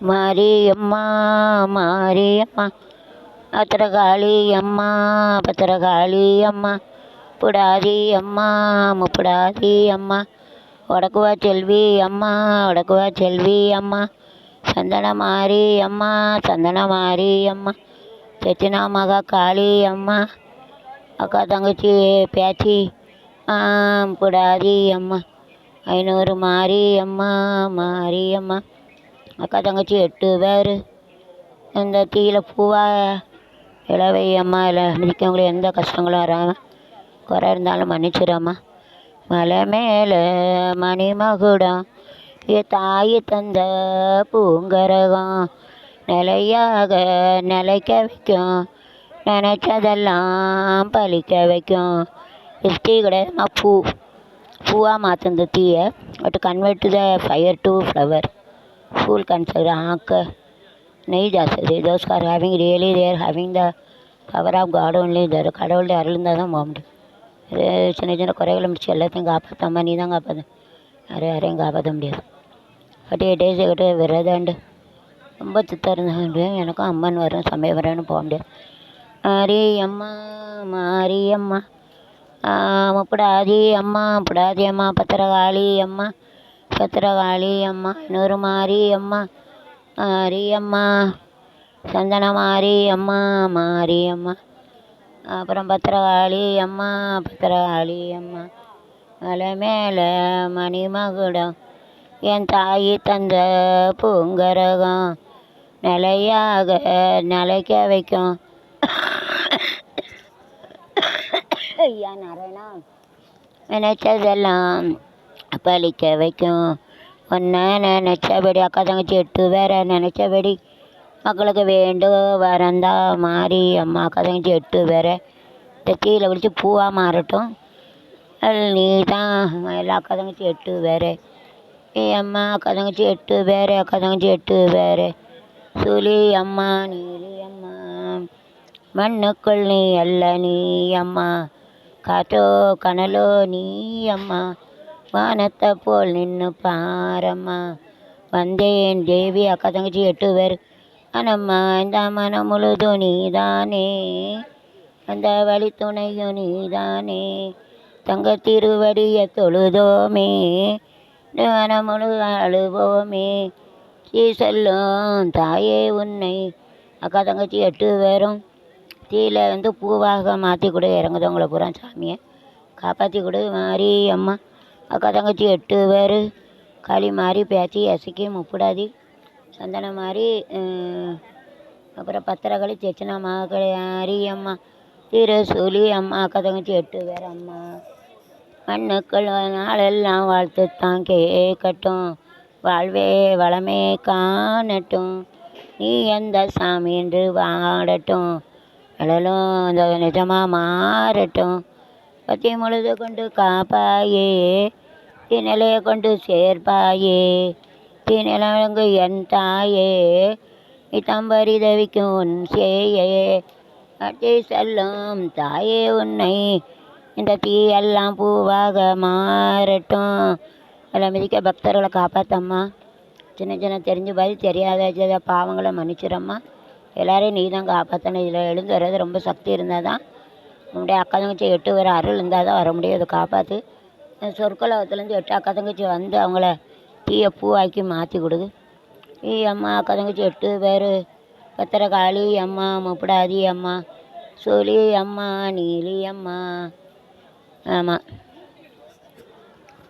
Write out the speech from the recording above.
மாரியம்மா மாரியம்மா. பத்திரகாளி அம்மா பத்திரகாளி அம்மா புடாதி அம்மா முப்புடாதி அம்மா உடக்குவா செல்வி அம்மா உடக்குவா செல்வி அம்மா சந்தன மாரி அம்மா சந்தன மாரி அம்மா செட்டினா மகா காளி அம்மா அக்கா தங்கச்சி பேச்சி புடாதி அம்மா ஐநூறு மாரி அம்மா மாரி அம்மா அக்கா தங்கச்சி எட்டு பேர். இந்த தீயில பூவா இளவை அம்மா இல்லை மிதிக்கவங்கள எந்த கஷ்டங்களும் வராமல் குறை இருந்தாலும் மன்னிச்சிடம்மா மலை மேலே மணிமகுடம் என் தாய் தந்த பூங்கரகம் நிலையாக நிலைக்க வைக்கும் நினச்சதெல்லாம் பழிக்க வைக்கும். ஹிஸ்ட்ரி கிடையாதுமா பூ. பூவாக மாற்றும் இந்த தீயை but convert the fire to flower pool consider ஆக்க நெய் ஜாஸ்தி those are having really there having the power of God only தர் கடவுளுடைய அருள் இருந்தால் தான் போக முடியும் சின்ன சின்ன குறைகளை முடிச்சு எல்லாத்தையும் காப்பாற்றாம நீ தான் காப்பாற்ற யாரும் யாரையும் காப்பாற்ற முடியாது. பட் டேஸ் கிட்ட விரதாண்டு. ரொம்ப சித்தம் இருந்தாங்க எனக்கும் அம்மன் வரும் சமயம் வரேன்னு போக முடியாது. மாரியம்மா மாரியம்மா. முப்படாதி அம்மா புடாதி அம்மா பத்திரகாளி அம்மா. பத்திரகாளி அம்மா இன்னொரு மாரி அம்மா மாரியம்மா சந்தன மாரி அம்மா மாரியம்மா அப்புறம் பத்திரகாளி அம்மா பத்திரகாளி அம்மா மலை மேலே மணிமகுடம் என் தாய் தந்த பூங்கரகம் நிலையாக நிலைக்க வைக்கும். ஐயா நாராயணா நினைச்சதெல்லாம் பழிக்க வைக்கும். ஒன்றை நினச்சபடி அக்கா தங்கச்சி எட்டு பேரை நினச்சபடி மக்களுக்கு வேண்டும் வரந்தா மாறி அம்மா அக்கா தங்கச்சி எட்டு பேரை இந்த கீழே பிடிச்சி பூவாக மாறட்டும். நீ தான் எல்லா அக்கா தங்கச்சி எட்டு பேர் ஏ அம்மா அக்கா தங்கச்சி எட்டு பேர் அக்கா தங்கச்சி எட்டு பேர் சுழி அம்மா நீலி அம்மா. மண்ணுக்குள் நீ அல்ல நீ அம்மா. காற்றோ கனலோ நீ அம்மா. வானத்தை போல் நின்று பாரம்மா. வந்தேன் தேவி அக்கா தங்கச்சி எட்டு பேர். அனம்மா இந்த மனம் முழுதும் நீதானே. அந்த வழி துணையும் நீதானே. தங்க திருவடியை தொழுதோமே. மனம் முழு அழுவோமே. ஸ்ரீ சொல்லும் தாயே உன்னை. அக்கா தங்கச்சி எட்டு பேரும் தீயில வந்து பூவாக மாற்றி கொடு இறங்குதவங்களை பூரா சாமியை. காப்பாற்றி கொடு மாரி அம்மா அக்கா தங்கச்சி எட்டு பேர். களி மாதிரி பேச்சு எசக்கி முப்புடாதி சந்தனம் மாதிரி அப்புறம் பத்திரக்களி செச்சனா மகாக்களி மாரி அம்மா திருசூலி அம்மா அக்கா தங்கச்சி எட்டு பேர் அம்மா. மண்ணுக்கள் நாளெல்லாம் வாழ்த்துத்தான் கேட்கட்டும். வாழ்வே வளமே காணட்டும். நீ எந்த சாமி என்று வாடட்டும். நிழலும் அந்த நிஜமாக மாறட்டும். பத்தி முழுது கொண்டு காப்பாயே. தீநிலையை கொண்டு சேர்ப்பாயே. தீநிலங்கு என் தாயே. இத்தம்பரி தவிக்கும் உன் சேயே. அட்டி செல்லும் தாயே உன்னை. இந்த தீயெல்லாம் பூவாக மாறட்டும். அதில் மிதிக்க பக்தர்களை காப்பாற்றம்மா சின்ன சின்ன தெரிஞ்ச மாதிரி தெரியாத பாவங்களை மன்னிச்சிடம்மா எல்லாரையும் நீ தான் காப்பாற்றணும் இதில் எழுந்து வர்றது ரொம்ப சக்தி இருந்தால் தான் நம்முடைய அக்கா தங்கச்சி எட்டு பேர் அருள் இருந்தால் தான் வர முடியும். அதை காப்பாற்று சொற்கலோகத்துலேருந்து எட்டு அக்கா தங்கச்சி வந்து அவங்கள தீயை பூவாக்கி மாற்றி கொடுது. ஈ அம்மா அக்கா தங்கச்சி எட்டு பேர். பத்திரகாளி அம்மா முப்படாதி அம்மா சோழி அம்மா நீலி அம்மா. ஆமாம்